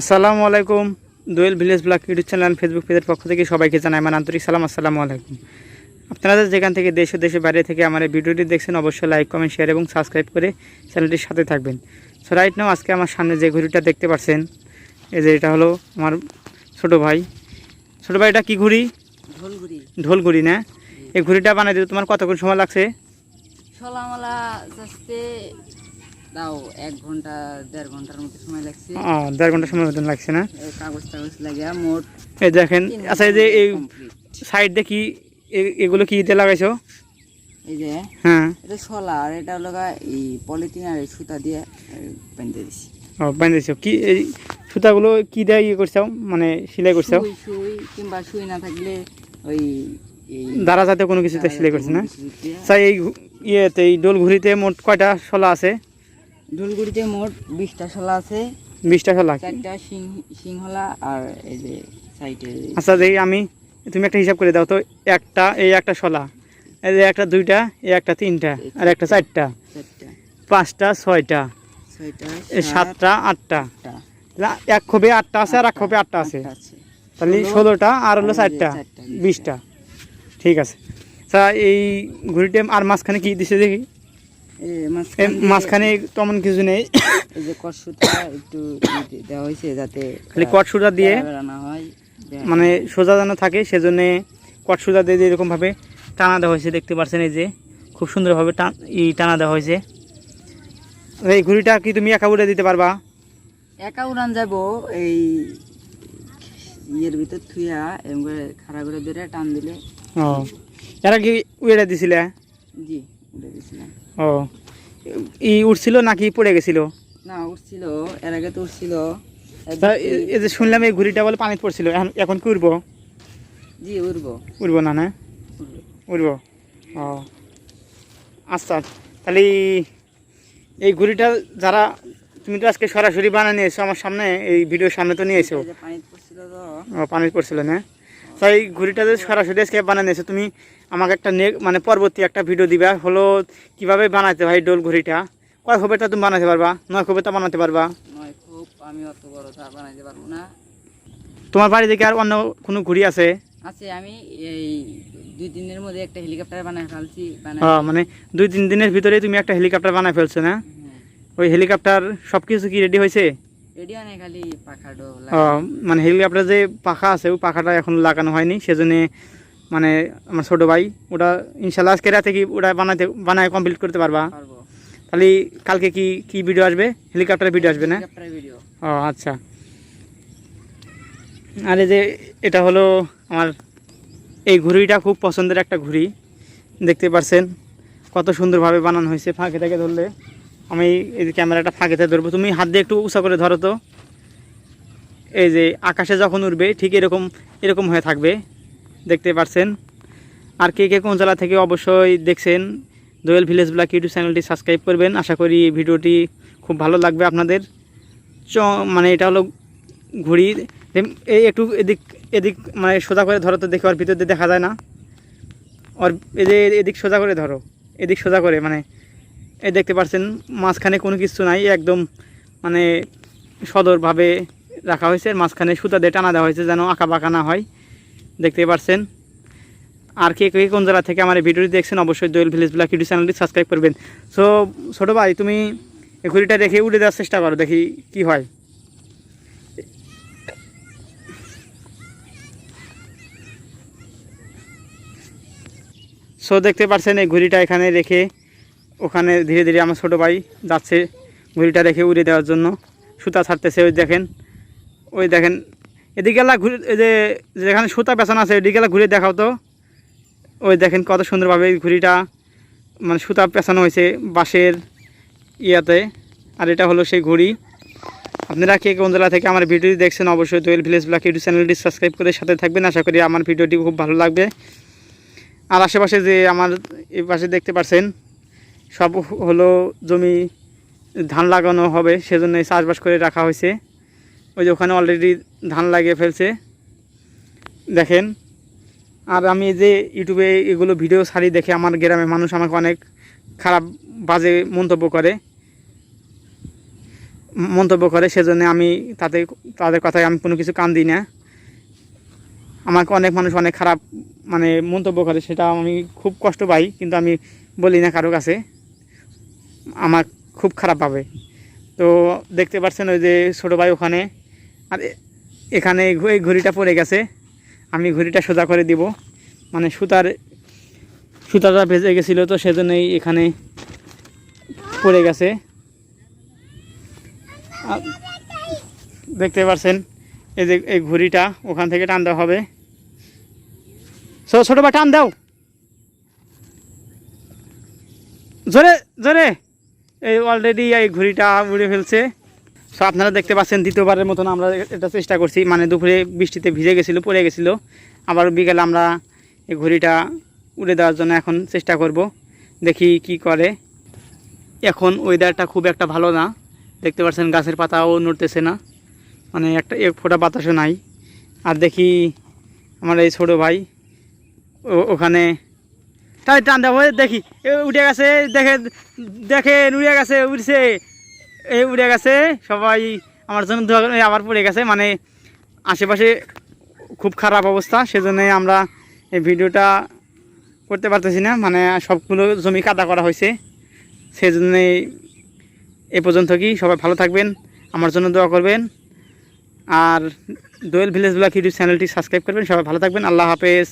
আসসালামু আলাইকুম। Doel village vlog YouTube channel and Facebook পেজের পক্ষ থেকে সবাইকে জানাই আমার আন্তরিক সালাম আসসালামু আলাইকুম। আপনারা যেখান থেকে দেশ ও দেশের বাইরে থেকে আমার এই ভিডিওটি দেখছেন অবশ্যই লাইক কমেন্ট শেয়ার এবং সাবস্ক্রাইব করে চ্যানেলটির সাথে থাকবেন। সো রাইট নাও আজকে আমার সামনে যে ঘড়িটা দেখতে পাচ্ছেন এই যে এটা হলো আমার ছোটো ভাই। ছোটো ভাই এটা কী ঘুড়ি? ঢোল ঘুড়ি না? এই ঘুড়িটা বানাই দিতে তোমার কতক্ষণ সময় লাগছে? সলামালা এক ঘণ্টা দেড় ঘণ্টার মতো সময় লাগছে। ও দেড় ঘণ্টা সময় মতন লাগছে না? কাগজ টাগজ লাগিয়া মোট এই দেখেন আচ্ছা এই যে এই সাইড এ- এগুলো কি দিয়ে লাগাইছো? এই যে হ্যাঁ। এটা শলা আর এটা এই পলিথিন আর সুতা দিয়ে বেঁধে দিছি। ও বানিয়েছো কি এই সুতাগুলো কি দিয়ে ইয়ে করছ মানে সেলাই করছ সুই সুই কিংবা সুই না থাকলে ওই দ্বারা যাতে কোনো কিছুতে সেলাই করছে না? আচ্ছা এই ইয়েতে এই ডোল ঘুড়িতে মোট কয়টা শলা আছে? ঢোলগুড়িতে মোট বিশটা শলা আছে। বিশটা শলা? চারটা সিংহলা আর এই যে সাইডে আচ্ছা দেখি আমি তুমি একটা হিসাব করে দাও তো একটা এই একটা শলা এই যে একটা দুইটা এই একটা তিনটা আর একটা চারটা পাঁচটা ছয়টা সাতটা আটটা এক খোপে আটটা আছে আর এক খোপে আটটা আছে। তাহলে ষোলোটা আর হলো চারটা বিশটা। ঠিক আছে। আচ্ছা এই ঘুড়িতে আর মাঝখানে কি দিছে দেখি? মাঝখান তেমন কিছু নেই। এই যে কষ্টটা একটু দেওয়া হয়েছে যাতে খালি দিয়ে হয় মানে সোজা যেন থাকে সেজন্য কট সুতা দিয়ে এরকমভাবে টানা দেওয়া হয়েছে দেখতে পাচ্ছেন এই যে খুব সুন্দরভাবে টান ই টানা দেওয়া হয়েছে। এই ঘুড়িটা কি তুমি একা উড়ে দিতে পারবা? একা উড়ান যাব এই ইয়ের ভিতর থুইয়া এরকম করে খাড়া করে ধরে টান দিলে। ও এরা কি উড়ে দিছিলে? জি উড়ে দিছিলাম। ও। ই উঠছিল নাকি পড়ে গেছিল? না উঠছিল এর আগে তো উঠছিল এই যে শুনলাম এই ঘুড়িটা বলে পানিতে পড়ছিল এখন কি উঠবো জি উড়বো। উঠবো না না। উঠবো ও। আচ্ছা তাহলে এই ঘুড়িটা যারা তুমি তো আজকে সরাসরি বানিয়ে নিয়ে এসো আমার সামনে এই ভিডিওর সামনে তো নিয়ে এসো। পানিতে পড়ছিল না? তাই এই ঘুড়িটা যে সরাসরি আজকে বানিয়ে নিয়েছো তুমি আমাকে একটা নে মানে পরবর্তী একটা ভিডিও দিবা হলো কীভাবে বানাতে হয় ডোল ঘুড়িটা। কয় খোপেটা তুমি বানাতে পারবা? নয় খোপেটা বানাতে পারবা? নয় খুব আমি অত বড় তা বানাইতে পারব না। তোমার বাড়ি থেকে আর অন্য কোনো ঘুড়ি আছে? আছে আমি এই দুই দিনের মধ্যে একটা হেলিকপ্টার বানাই ফেলছি মানে দুই তিন দিনের ভিতরে তুমি একটা হেলিকপ্টার বানায় ফেলছো না? ওই হেলিকপ্টার সব কিছু কি রেডি হয়েছে? মানে হেলিকপ্টার যে পাখা আছে ওই পাখাটা এখন লাগানো হয়নি। সেজন্য মানে আমার ছোটো ভাই ওটা ইনশাল্লাহ আজকে রাতে কি ওটা বানাতে বানায় কমপ্লিট করতে পারবা। তাহলে কালকে কি কি ভিডিও আসবে? হেলিকপ্টার ভিডিও আসবে না? ভিডিও ও আচ্ছা। আর এই যে এটা হলো আমার এই ঘুড়িটা খুব পছন্দের একটা ঘুড়ি। দেখতে পারছেন কত সুন্দরভাবে বানানো হয়েছে ফাঁকে থেকে ধরলে। আমি এই যে ক্যামেরাটা ফাঁকেতে ধরবো। তুমি হাত দিয়ে একটু উঁচা করে ধরো তো। এই যে আকাশে যখন উঠবে ঠিক এরকম এরকম হয়ে থাকবে। দেখতে পারছেন? আর কে কে কোন জেলা থেকে অবশ্যই দেখছেন, দোয়েল ভিলেজ ব্লক ইউটিউব চ্যানেলটি সাবস্ক্রাইব করবেন। আশা করি ভিডিওটি খুব ভালো লাগবে আপনাদের। চ মানে এটা হলো ঘুড়ি। এই একটু এদিক এদিক মানে সোজা করে ধরো তো, দেখে ওর ভিতর দিয়ে দেখা যায় না। ওর এদিক সোজা করে ধরো। এদিক সোজা করে মানে এই দেখতে পাচ্ছেন মাঝখানে কোনো কিছু নাই, একদম মানে সদরভাবে রাখা হয়েছে মাঝখানে সুতা দিয়ে টানা দেওয়া হয়েছে যেন আঁকা বাঁকা না হয়। দেখতে পাচ্ছেন আর কে কে কোন জেলা থেকে আমার ভিডিওটি দেখছেন, অবশ্যই দোয়েল ভিলেজ ব্লক ইউটিউব চ্যানেলটি সাবস্ক্রাইব করবেন। সো, ছোটো ভাই, তুমি এই ঘুড়িটা রেখে উড়ে দেওয়ার চেষ্টা করো, দেখি কি হয়। সো, দেখতে পাচ্ছেন এই ঘুড়িটা এখানে রেখে ওখানে ধীরে ধীরে আমার ছোটো ভাই যাচ্ছে ঘুড়িটা রেখে উড়ে দেওয়ার জন্য। সুতা ছাড়তেছে, ওই দেখেন ওই দেখেন, এদিকে গেলা ঘুরে যে, যেখানে সুতা পেছানো আছে, ওইদিকে গেলা ঘুরে দেখাও তো। ওই দেখেন কত সুন্দরভাবে এই ঘুড়িটা মানে সুতা পেছানো হয়েছে বাঁশের ইয়াতে। আর এটা হলো সেই ঘুড়ি। আপনারা কে কোন জেলা থেকে আমার ভিডিওটি দেখছেন, অবশ্যই দোয়েল ভিলেজ ব্লক ইউটিউব চ্যানেলটি সাবস্ক্রাইব করে সাথে থাকবেন। আশা করি আমার ভিডিওটি খুব ভালো লাগবে। আর আশেপাশে যে আমার এই পাশে দেখতে পাচ্ছেন সব হলো জমি ধান লাগানো হবে সেজন্য চাষবাস করে রাখা হয়েছে। ওই যে ওখানে অলরেডি ধান লাগিয়ে ফেলছে। দেখেন, আর আমি যে ইউটিউবে এগুলো ভিডিও ছাড়ি দেখে আমার গ্রামের মানুষ আমাকে অনেক খারাপ বাজে মন্তব্য করে। মন্তব্য করে, সেজন্য আমি তাদের তাদের কথায় আমি কোনো কিছু কান দিই না। আমাকে অনেক মানুষ অনেক খারাপ মানে মন্তব্য করে, সেটা আমি খুব কষ্ট পাই, কিন্তু আমি বলি না কারও কাছে। আমার খুব খারাপ পাবে তো দেখতে পাচ্ছেন ওই যে ছোটো ভাই ওখানে। আর এখানে এই ঘড়িটা পড়ে গেছে। আমি ঘড়িটা সোজা করে দিব। মানে সুতার, সুতাটা ভেজে গেছিল তো সেজন্যই এখানে পড়ে গেছে। দেখতে পাচ্ছেন এই যে এই ঘড়িটা ওখান থেকে টান দেওয়া হবে। ছোটো ভাই টান দাও। জোরে জোরে। এই অলরেডি এই ঘড়িটা উড়ে ফেলছে। সো আপনারা দেখতে পাচ্ছেন দ্বিতীয়বারের মতন আমরা এটা চেষ্টা করছি। মানে দুপুরে বৃষ্টিতে ভিজে গেছিল, পড়ে গেছিল। আবার বিকেলে আমরা এই ঘড়িটা উড়ে দেওয়ার জন্য এখন চেষ্টা করব। দেখি কি করে। এখন ওয়েদারটা খুব একটা ভালো না। দেখতে পাচ্ছেন গাছের পাতাও নড়তেছে না। মানে একটা এক ফোঁটা বাতাসও নাই। আর দেখি আমার এই ছোটো ভাই ওখানে তাই টান দেবো দেখি। উঠে গেছে, দেখে দেখে উড়ে গেছে উড়ছে এ উড়ে গেছে, সবাই আমার জন্য দোয়া আবার পড়ে গেছে মানে আশেপাশে খুব খারাপ অবস্থা, সেজন্য আমরা এই ভিডিওটা করতে পারতেছি না মানে সবগুলো জমি কাদা করা হয়েছে। সেই জন্যে এ পর্যন্ত কি, সবাই ভালো থাকবেন, আমার জন্য দোয়া করবেন। আর দোয়েল ভিলেজ ব্লগ ইউটিউব চ্যানেলটি সাবস্ক্রাইব করবেন, সবাই ভালো থাকবেন, আল্লাহ হাফেজ।